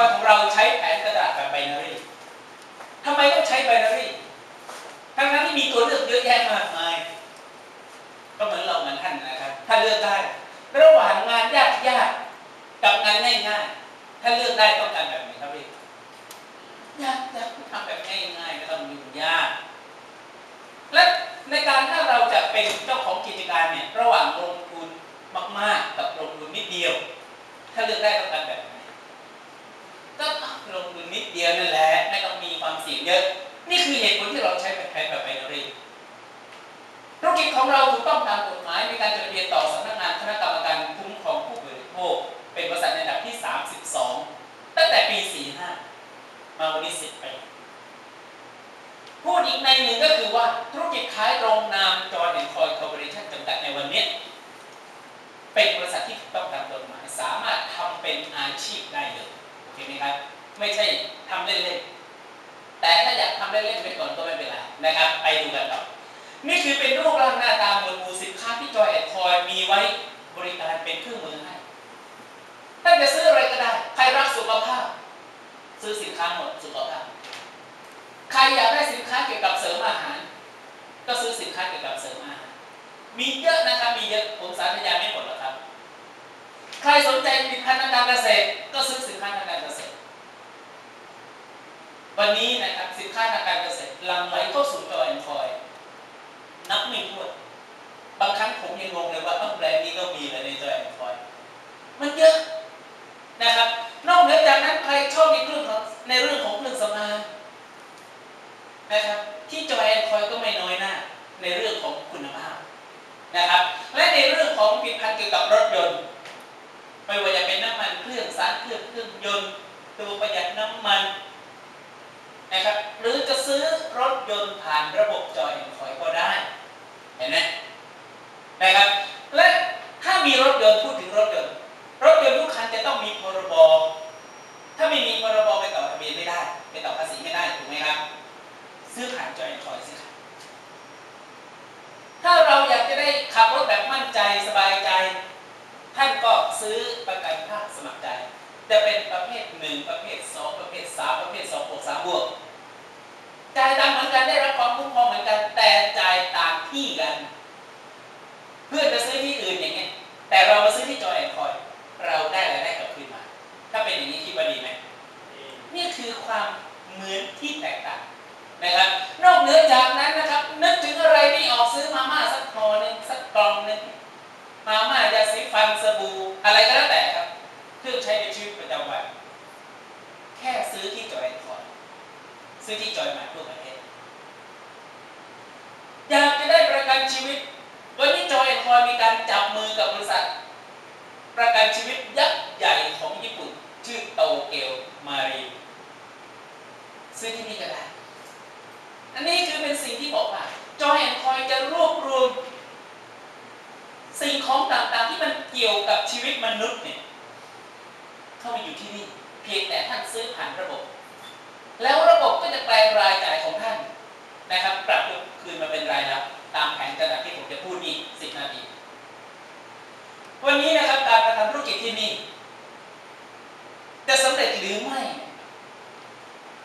อยของเราใช้แผนกระดาษแบบไบนารีทำไมต้องใช้ไบนารีทั้งนั้นที่มีตัวเลือกเยอะแยะมากมาย ก็เหมือนเราเหมือนท่านนะครับถ้าเลือกได้ ระหว่างงานยากยากกับงานง่ายง่ายถ้าเลือกได้ต้องการแบบไหนครับพี่ยากยากทำแบบง่ายง่ายๆไม่ต้องยุ่งยาก และในการถ้าเราจะเป็นเจ้าของกิจการเนี่ย ระหว่างลงทุนมาก ๆ กับลงทุนนิดเดียว ถ้าเลือกได้ ของเราถูกต้องตามกฎหมายในการจดทะเบียนต่อสำนักงานคณะกรรมการคุ้มครองผู้บริโภค เป็นบริษัทในดับที่ 32 ตั้งแต่ปี 45 มาวันนี้10ปีพูดอีกในหนึ่งก็คือว่าธุรกิจขายตรงนามจอยแอนคอยคอร์ปอเรชั่นจำกัดในวันนี้ เป็นบริษัทที่ถูกต้องตามกฎหมายสามารถทำเป็นอาชีพได้เลยโอเคไหมครับ ไม่ใช่ทำเล่นๆแต่ถ้าอยากทำเล่นๆไปก่อนก็ไม่เป็นไรนะครับ ไปดูกันต่อ นี่คือเป็นรูปร่างหน้าตาหมวดหมู่สินค้าที่จอยแอนคอยมีไว้บริการเป็นเครื่องมือให้ท่านจะซื้ออะไรก็ได้ใครรักสุขภาพ ซื้อสินค้าหมดสุขภาพ ใครอยากได้สินค้าเกี่ยวกับเสริมอาหาร ก็ซื้อสินค้าเกี่ยวกับเสริมอาหาร มีเยอะนะครับมีเยอะผมสาธยายไม่หมดหรอกครับ ใครสนใจผลิตภัณฑ์ทางการเกษตร ก็ซื้อสินค้าทางการเกษตร วันนี้นะครับสินค้าทางการเกษตรหลังไหลเข้าสู่จอยแอนคอย นับไม่ถ้วนบางครั้งผมยังงงเลยว่าเอ้าแบรนด์นี้ก็มีเลยในจอยแอนด์คอยมันเยอะนะครับ นอกเหนือจากนั้นใครชอบในเรื่องของในเรื่องของเครื่องสำอางนะครับที่จอยแอนด์คอยก็ไม่น้อยหน้าในเรื่องของคุณภาพนะครับและในเรื่องของผลิตภัณฑ์เกี่ยวกับรถยนต์ไม่ว่าจะเป็นน้ำมันเครื่องสารเครื่องเครื่องยนต์ตัวประหยัดน้ำมันนะครับหรือจะซื้อรถยนต์ผ่านระบบจอยแอนด์คอยก็ได้ เห็นไหมนะครับ และถ้ามีรถยนต์พูดถึงรถยนต์รถยนต์ทุกคันจะต้องมีพรบ ถ้าไม่มีพรบไปต่อทะเบียนไม่ได้ไปต่อภาษีไม่ได้ถูกไหมครับ ซื้อผ่านจอยคอยสิครับถ้าเราอยากจะได้ขับรถแบบมั่นใจสบายใจ ท่านก็ซื้อประกันภาคสมัครใจ จะเป็นประเภทหนึ่งประเภทสองประเภทสามประเภทสองบวกสามบวกจ่ายตังเหมือนกันได้รับความคุ้มครองเหมือนกันแต่จ่ายต ที่กัน เพื่อนจะซื้อที่อื่นอย่างเงี้ย แต่เรามาซื้อที่จอยแอนด์คอย เราได้รายได้กลับคืนมา ถ้าเป็นอย่างนี้คิดว่าดีไหมนี่คือความเหมือนที่แตกต่างนะครับ นอกเหนือจากนั้นนะครับ นึกถึงอะไรไม่ออกซื้อมาม่าสักห่อหนึ่งสักกล่องหนึ่งมาม่ายาสีฟันสบู่อะไรก็แล้วแต่ครับ เครื่องใช้ในชีวิตประจำวัน แค่ซื้อที่จอยแอนด์คอยซื้อที่จอยมาทั่วประเทศอยากจะได้ประ กันชีวิต วันนี้จอยแอนคอยมีการจับมือกับบริษัท ประกันชีวิตยักษ์ใหญ่ของญี่ปุ่น ชื่อโตเกียวมารีซื้อที่นี่ก็ได้ อันนี้คือเป็นสิ่งที่บอกว่าจอยแอนคอยจะรวบรวม สิ่งของต่างๆ ที่มันเกี่ยวกับชีวิตมนุษย์เนี่ยเข้ามาอยู่ที่นี่ เพียงแต่ท่านซื้อผ่านระบบ แล้วระบบก็จะแปลงรายจ่ายของท่านนะครับ ปรับคืนมาเป็นรายรับ ตามแผนกระดาษที่ผมจะพูดนี่สิบนาที วันนี้นะครับการกระทำธุรกิจที่นี่จะสำเร็จหรือไม่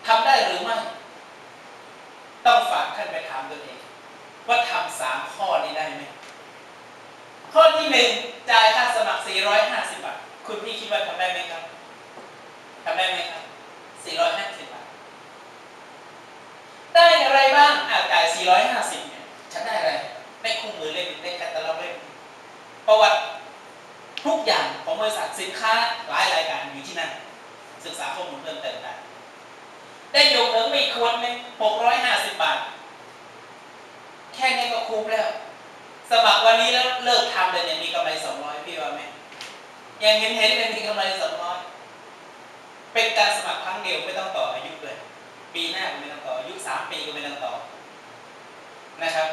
ทำได้หรือไม่ ต้องฝากท่านไปถามตัวเอง ว่าทำสามข้อนี้ได้ไหมข้อที่หนึ่งจ่ายค่าสมัคร 450 บาท คุณพี่คิดว่าทำได้ไหมครับทำได้ไหมครับ 450 บาท ได้อะไรบ้างอ่าจ่าย 450 ฉันได้อะไรได้คู่มือเล่มได้แคตตาล็อกเล่มประวัติทุกอย่างของบริษัทสินค้าหลายรายการอยู่ที่นั่นศึกษาข้อมูลเพิ่มเติมได้ได้ยกเถิงไปอีกคนหนึง650บาท แค่นี้ก็คุ้มแล้ว สมัครวันนี้แล้วเลิกทำเลยเนี่ยมีกำไร200พี่ว่าไหมยังเห็นเห็นเลยมีกำไร200เป็นการสมัครครั้งเดียวไม่ต้องต่ออายุเลย ปีหน้าก็ไม่ต้องต่ออายุสามปีก็ไม่ต้องต่อ นะครับ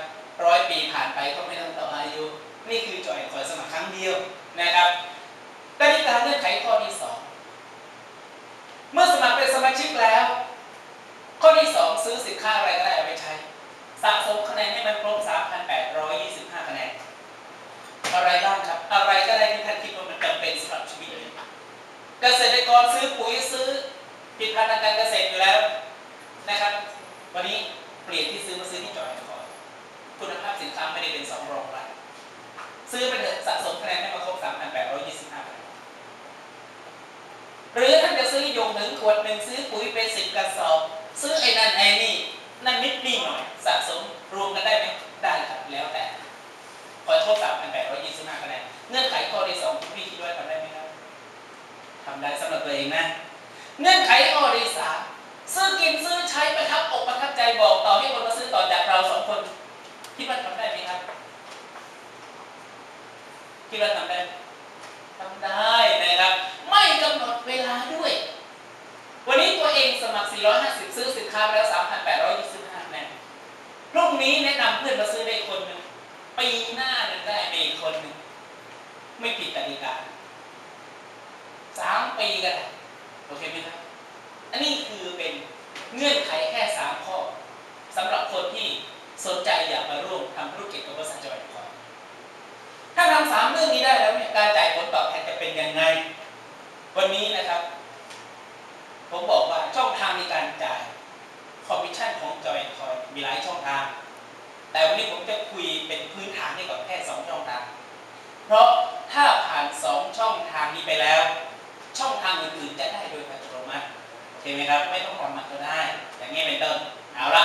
ร้อยปีผ่านไปก็ไม่ต้องต่ออายุ นี่คือจอยขอสมัครครั้งเดียวนะครับกติกาเงื่อนไขข้อที่สองเมื่อสมัครเป็นสมาชิกแล้ว ข้อที่สองซื้อสินค้าอะไรก็ได้เอาไปใช้ สะสมคะแนนให้มันครบ3,825 คะแนนอะไรบ้างครับ อะไรก็ได้ที่ท่านคิดว่ามันจำเป็นสำหรับชีวิตเลยเกษตรกรซื้อปุ๋ยซื้อผิดพลาดทางการเกษตรอยู่แล้วนะครับ วันนี้เปลี่ยนที่ซื้อมาซื้อที่จอยก่อ คุณภาพสินค้าไม่ได้เป็นสองรองละซื้อไปเถอะสะสมคะแนนให้มาครบ3,825คะแนนหรือท่านจะซื้อยงถึงขวดหนึ่งซื้อปุ๋ยเป็นสิบกระสอบซื้อไอ้นั่นไอ้นี่นั่นนิดนี่หน่อย สะสมรวมกันได้ไหมได้ครับแล้วแต่ขอครบ3,825คะแนนเงื่อนไขข้อที่สองพี่คิดว่าทำได้ไหมครับทำได้สำหรับตัวเองนะ เงื่อนไขข้อที่สามซื้อกินซื้อใช้ประทับอกประทับใจบอกต่อให้คนมาซื้อต่อจากเราสองคน คิดว่าทำได้ไหมครับ คิดว่าทำได้ทำได้นะครับ ไม่กำหนดเวลาด้วย วันนี้ตัวเองสมัคร 450 ซื้อสินค้าไปแล้ว 3,825แน่พรุ่งนี้แนะนำเพื่อนมาซื้อได้คนหนึ่งปีหน้าหนึ่งได้ไปอีกคนหนึ่งไม่ผิดกติกาสามปีก็ได้โอเคไหมครับ อันนี้คือเป็นเงื่อนไขแค่สามข้อสำหรับคนที่ เรื่องนี้ได้แล้วเนี่ยการจ่ายผลตอบแทนจะเป็นยังไง วันนี้นะครับ ผมบอกว่าช่องทางในการจ่ายคอมมิชชั่นของจอยคอยมีหลายช่องทาง แต่วันนี้ผมจะคุยเป็นพื้นฐานให้กับแค่สองช่องทาง เพราะถ้าผ่านสองช่องทางนี้ไปแล้ว ช่องทางอื่นๆจะได้โดยอัตโนมัติใช่ไหมครับ ไม่ต้องทำมันก็ได้ อย่างนี้เป็นต้นเอาละ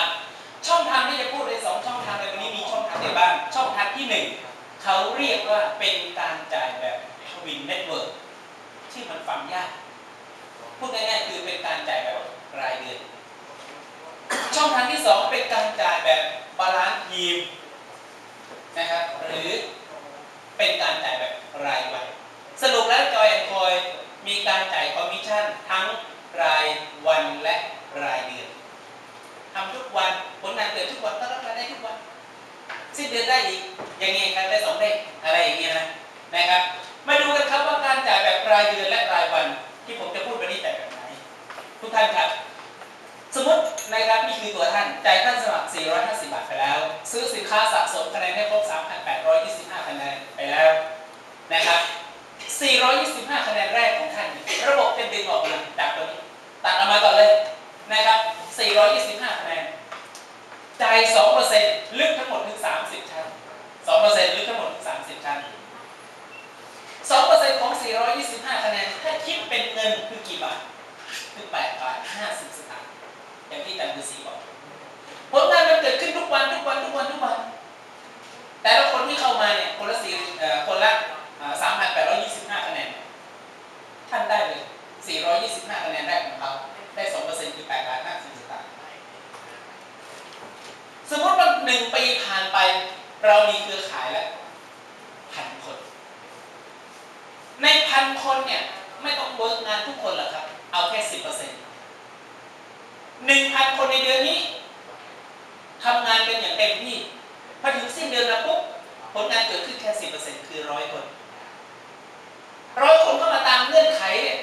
สองเป็นการจ่ายแบบบาลานซ์ทีมนะครับหรือเป็นการจ่ายแบบรายวัน สรุปแล้วจอยแอนคอยมีการจ่ายคอมมิชชั่นทั้งรายวันและรายเดือนทำทุกวันผลงานเกิดทุกวันก็รับรายได้ทุกวันสิ้นเดือนได้อีกอย่างนี้ครับได้สองเด้งอะไรอย่างเงี้ยนะนะครับ มาดูกันครับว่าการจ่ายแบบรายเดือนและรายวัน ที่ผมจะพูดวันนี้จ่แบบไหนทุกท่านครับ สมมตินะครับนี่คือตัวท่านจ่ายค่าสมัคร 450 บาทไปแล้ว ซื้อสินค้าสะสมคะแนนให้ครบ 3,825 คะแนนไปแล้วนะครับ 425 คะแนนแรกของท่าน ระบบจะดึงออกมาจากตรงนี้ตัดออกมาก่อนเลยนะครับ 425 คะแนนจ่าย2%ลึกทั้งหมดถึง 30 ชั้น 2%ลึกทั้งหมดถึง 30 ชั้น 2%ของ 425 คะแนน ถ้าคิดเป็นเงินคือกี่บาท คือ 8 บาท 50 สตางค์ อย่างที่อาจารย์ฤาษีบอกผลงานมันเกิดขึ้นทุกวันทุกวันทุกวันทุกวัน แต่ละคนที่เข้ามาเนี่ยคนละสี่คนละสามพันแปดร้อยยี่สิบห้าคะแนน ท่านได้เลย425คะแนนแรกของเขาได้2%คือ8บาท50สตางค์สมมติว่าหนึ่งปีผ่านไปเรามีเครือข่ายแล้วพันคน ในพันคนเนี่ยไม่ต้องเวิร์กงานทุกคนหรอกครับ เอาแค่10% หนึ่งพันคนในเดือนนี้ทำงานกันอย่างเต็มที่พอถึงสิ้นเดือนแล้วปุ๊บผลงานเกิดขึ้นแค่10%คือร้อยคนร้อยคนก็มาตามเงื่อนไขเนี่ย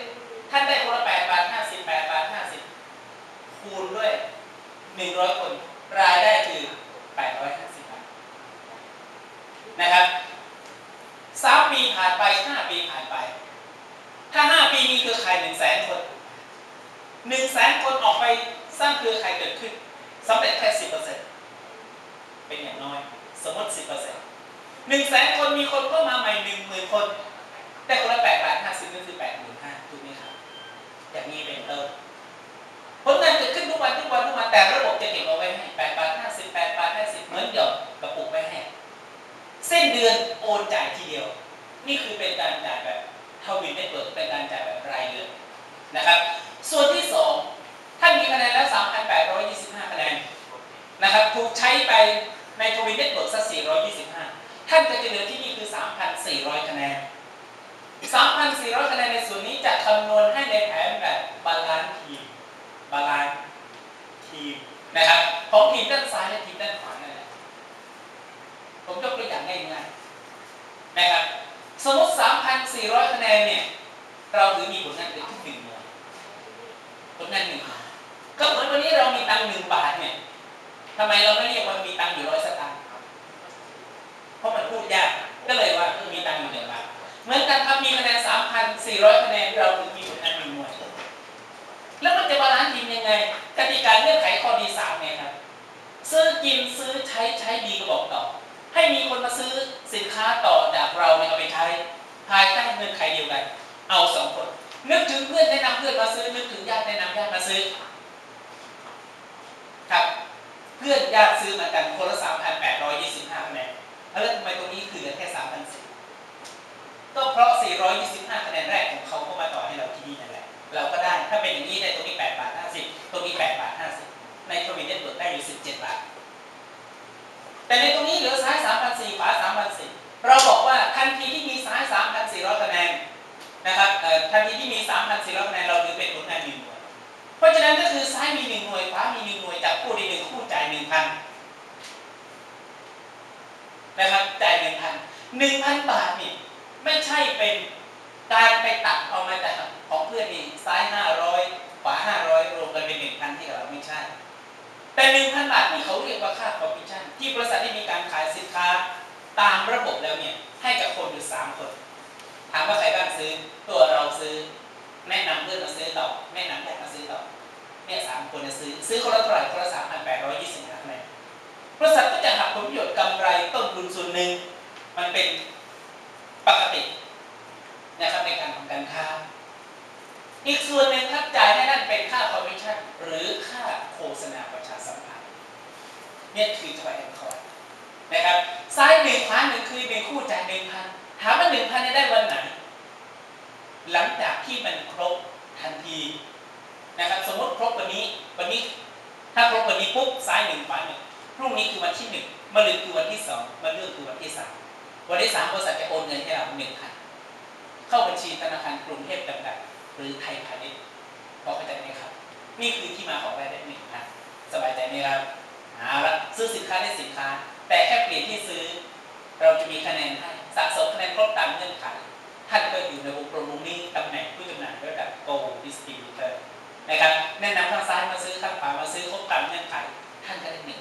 ท่านได้คนละแปดบาทห้าสิบแปดบาทห้าสิบคูณด้วยหนึ่งร้อยคน รายได้คือแปดร้อยห้าสิบบาทนะครับสามปีผ่านไปห้าปีผ่านไป ถ้าห้าปีมีเครือข่ายหนึ่งแสนคนหนึ่งแสนคนออกไป สร้างเครือข่ายเกิดขึ้นสำเร็จแค่สิบเปอร์เซ็นต์เป็นอย่างน้อย สมมติสิบเปอร์เซ็นต์หนึ่งแสนคนมีคนเข้ามาใหม่หนึ่งหมื่นคน แต่คนละแปดบาทห้าสิบก็คือแปดหมื่นห้าถูกไหมครับอย่างนี้เป็นต้นผลงานเกิดขึ้นทุกวันทุกวันทุกวันแต่ระบบจะเก็บเอาไว้ให้แปดบาทห้าสิบแปดบาทห้าสิบเหมือนหยอดกระปุกไว้ให้สิ้นเดือนโอนจ่ายทีเดียว นี่คือเป็นการจ่ายแบบทวินเน็ตเวิร์กเป็นการจ่ายแบบรายเดือนนะครับ ส่วนที่สอง ท่านมีคะแนนแล้วสามพันแปดร้อยยี่สิบห้าคะแนนนะครับถูกใช้ไปในทวินเน็ตเวิร์กสักสี่ร้อยยี่สิบห้าท่านก็จะเหลือที่นี่คือสามพันสี่ร้อยคะแนน 3,400 คะแนนในส่วนนี้จะคำนวณให้ในแผนแบบบาลานซ์ทีมบาลานซ์ทีมนะครับของทีมด้านซ้ายและทีมด้านขวานั่นแหละผมยกตัวอย่างง่ายๆนะครับสมมติ 3,400 คะแนนเนี่ย เราถือมีผลงานเกิดขึ้นหนึ่งหน่วยผลงานหนึ่งบาท ก็เหมือนวันนี้เรามีตังค์หนึ่งบาทเนี่ยทำไมเราไม่เรียกว่ามีตังค์อยู่ร้อยสตางค์เพราะมันพูดยาก ก็เลยว่ามีตังค์อยู่หนึ่งบาทเหมือนกันครับมีคะแนน3,400คะแนนเราถึงมีผลงานหนึ่งหน่วย แล้วมันจะบาลานซ์ทีมยังไงกติกาเงื่อนไขข้อดีสามเนี่ยครับซื้อกินซื้อใช้ใช้ดีก็บอกต่อ ให้มีคนมาซื้อสินค้าต่อจากเราเนี่ยเอาไปใช้ภายใต้เงื่อนไขเดียวกัน เอาสองคนนึกถึงเพื่อนแนะนำเพื่อนมาซื้อนึกถึงญาติแนะนำญาติมาซื้อ ครับเพื่อนญาติซื้อมือนกันคนละสามพันแปดร้อยยี่สิบห้าคะแนนแล้วทำไมตรงนี้คือเหลือแค่สามพันสี่ก็เพราะสี่ร้อยยี่สิบห้าคะแนนแรกของเขาเข้ามาต่อให้เราที่นี่นั่นแหละเราก็ได้ถ้าเป็นอย่างนี้ได้ตรงนี้แปดบาทห้าสิบตรงนี้แปดบาทห้าสิบในทวีเน็ตเวิร์กได้อยู่สิบเจ็ดบาท แต่ในตรงนี้เหลือซ้ายสามพันสี่ขวาสามพันสี่เราบอกว่าทันทีที่มีซ้ายสามพันสี่ร้อยคะแนนนะครับเออทันทีที่มีสามพันสี่ร้อยคะแนนเราถือเป็นผลงานหนึ่งหน่วย เพราะฉะนั้นก็คือซ้ายมีหนึ่งหน่วยขวามีหนึ่งหน่วยจับคู่ในหนึ่งคู่จ่ายหนึ่งพัน นะครับจ่ายหนึ่งพันหนึ่งพันบาทนี่ไม่ใช่เป็นการไปตัดเอามาจากของเพื่อนนี่ซ้ายห้าร้อยขวาห้าร้อยรวมกันเป็นหนึ่งพันที่กับเราไม่ใช่ แต่หนึ่งพันบาทนี่เขาเรียกว่าค่าคอมมิชชั่นที่บริษัทได้มีการขายสินค้าตามระบบแล้วเนี่ยให้กับคนอยู่สามคน ถามว่าใครบ้างซื้อตัวเราซื้อ แนะนำเพื่อนมาซื้อต่อแนะนำญาติมาซื้อต่อเนี่ยสามคนจะซื้อ ซื้อคนละเท่าไหร่คนละสามพันแปดร้อยยี่สิบห้าคะแนน บริษัทก็จะหักผลประโยชน์กำไรต้นทุนส่วนหนึ่ง มันเป็นปกตินะครับในการทำการค้า อีกส่วนหนึ่งครับจ่ายให้นั่นเป็นค่าคอมมิชชั่นหรือค่าโฆษณาประชาสัมพันธ์เนี่ยคือจอยแอนคอยนะครับซ้ายหนึ่งขวาหนึ่งคือหนึ่งคู่จ่ายหนึ่งพันถามว่าหนึ่งพันได้วันไหน หลังจากที่มันครบทันทีนะครับสมมติครบวันนี้วันนี้ถ้าครบวันนี้ปุ๊บซ้ายหนึ่งขวาหนึ่ง พรุ่งนี้คือวันที่หนึ่งมะรืนคือวันที่สองมะรืนคือวันที่สามวันที่สามบริษัทจะโอนเงินให้เราหนึ่งพันเข้าบัญชีธนาคารกรุงเทพจำกัดหรือไทยพาณิชย์พอเข้าใจไหมครับ นี่คือที่มาของรายได้หนึ่งพันสบายใจไหมครับเอาละซื้อสินค้าได้สินค้า แต่แค่เปลี่ยนที่ซื้อ เราจะมีคะแนนให้สะสมคะแนนครบตามเงื่อนไขท่านก็อยู่ในวงกลมวงนี้ตำแหน่งผู้จำหน่ายระดับ Go Distributor นะครับแนะนำข้างซ้ายมาซื้อข้างขวามาซื้อครบตามเงื่อนไขท่านก็ได้หนึ่ง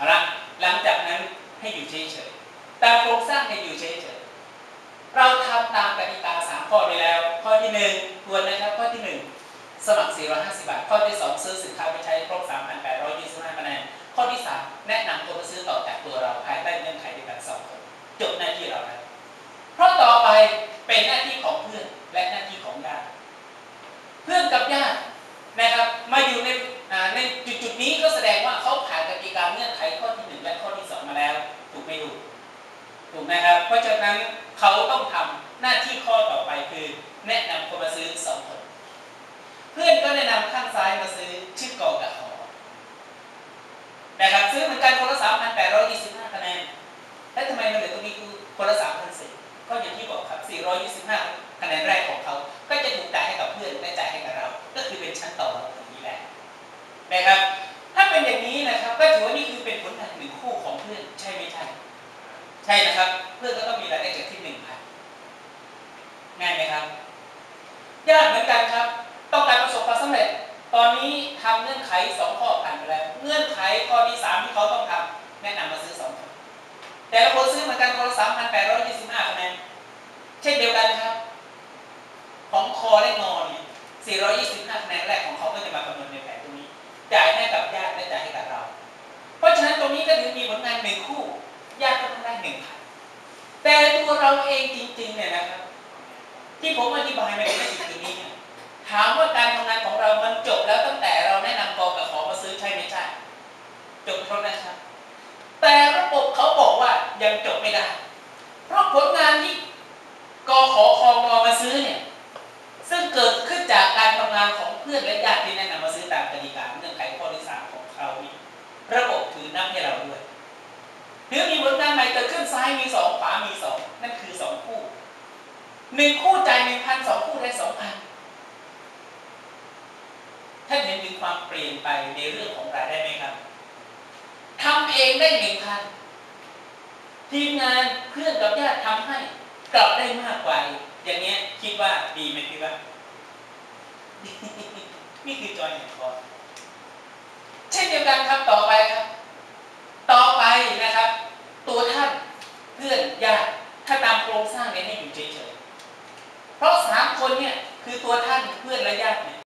เอาละหลังจากนั้นให้อยู่เฉยๆตามโครงสร้างให้อยู่เฉยๆเราทำตามกติกาสามข้อไปแล้ว ข้อที่หนึ่งทวนนะครับข้อที่หนึ่งสมัคร 450 บาท ข้อที่สองซื้อสินค้าไปใช้ครบ 3,825คะแนน ข้อที่สามแนะนำคนมาซื้อต่อจากตัวเราภายใต้เงื่อนไขเดียวกัน2คนจบหน้าที่เราแล้ คนละสามพันสี่ก็อย่างที่บอกครับ425คะแนนแรกของเขา ก็จะถูกจ่ายให้กับเพื่อนและจ่ายให้กับเรา ก็คือเป็นชั้นต่อเราตรงนี้แหละนะครับ ถ้าเป็นอย่างนี้นะครับ ก็ถือว่านี่คือเป็นผลงานหนึ่งคู่ของเพื่อน ใช่ไหมใช่ ใช่นะครับ แต่ละคนซื้อเหมือนกันคนละสามพันแปดร้อยยี่สิบห้าคะแนนเช่นเดียวกันครับ ของคอและงอเนี่ยสี่ร้อยยี่สิบห้าคะแนนแรกของเขาก็จะมาคำนวณในแผนตรงนี้ จ่ายให้กับญาติและจ่ายให้กับเรา เพราะฉะนั้นตรงนี้ก็ถือมีผลงานหนึ่งคู่ ญาติก็ต้องได้หนึ่งพันแต่ตัวเราเองจริงๆเนี่ยนะครับ ที่ผมอธิบายมาในหน้าที่งนี้เนี่ยถามว่าการทำงานของเรามันจบแล้วตั้งแต่เราแนะนำกองกับขอมาซื้อใช่ไม่ใช่ จบครบนะครับ แต่ระบบเขาบอกว่ายังจบไม่ได้ เพราะผลงานที่กขอคองอมาซื้อเนี่ย ซึ่งเกิดขึ้นจากการทำงานของเพื่อนและญาติที่แนะนำมาซื้อตามกติกาเงื่อนไขข้อที่สามของเขาเนี่ยระบบถือนับให้เราด้วยหรือมีผลงานใหม่เกิดขึ้นซ้ายมีสองขวามีสองนั่นคือสองคู่หนึ่งคู่ใจหนึ่งพันสองคู่ได้สองพันท่านเห็นถึงความเปลี่ยนไปในเรื่องของรายได้ไหมครับ ทำเองได้หนึ่งพันทีมงานเพื่อนกับญาติทำให้กลับได้มากกว่าอย่างเงี้ยคิดว่าดีไหมคิดว่านี่คือจอยแห่งคอร์สเช่นเดียวกันครับต่อไปครับ ต่อไปนะครับ ตัวท่านเพื่อนญาติถ้าตามโครงสร้างเนี้ให้อยู่เฉยๆเพราะสามคนเนี่ยคือตัวท่านเพื่อนและญาติ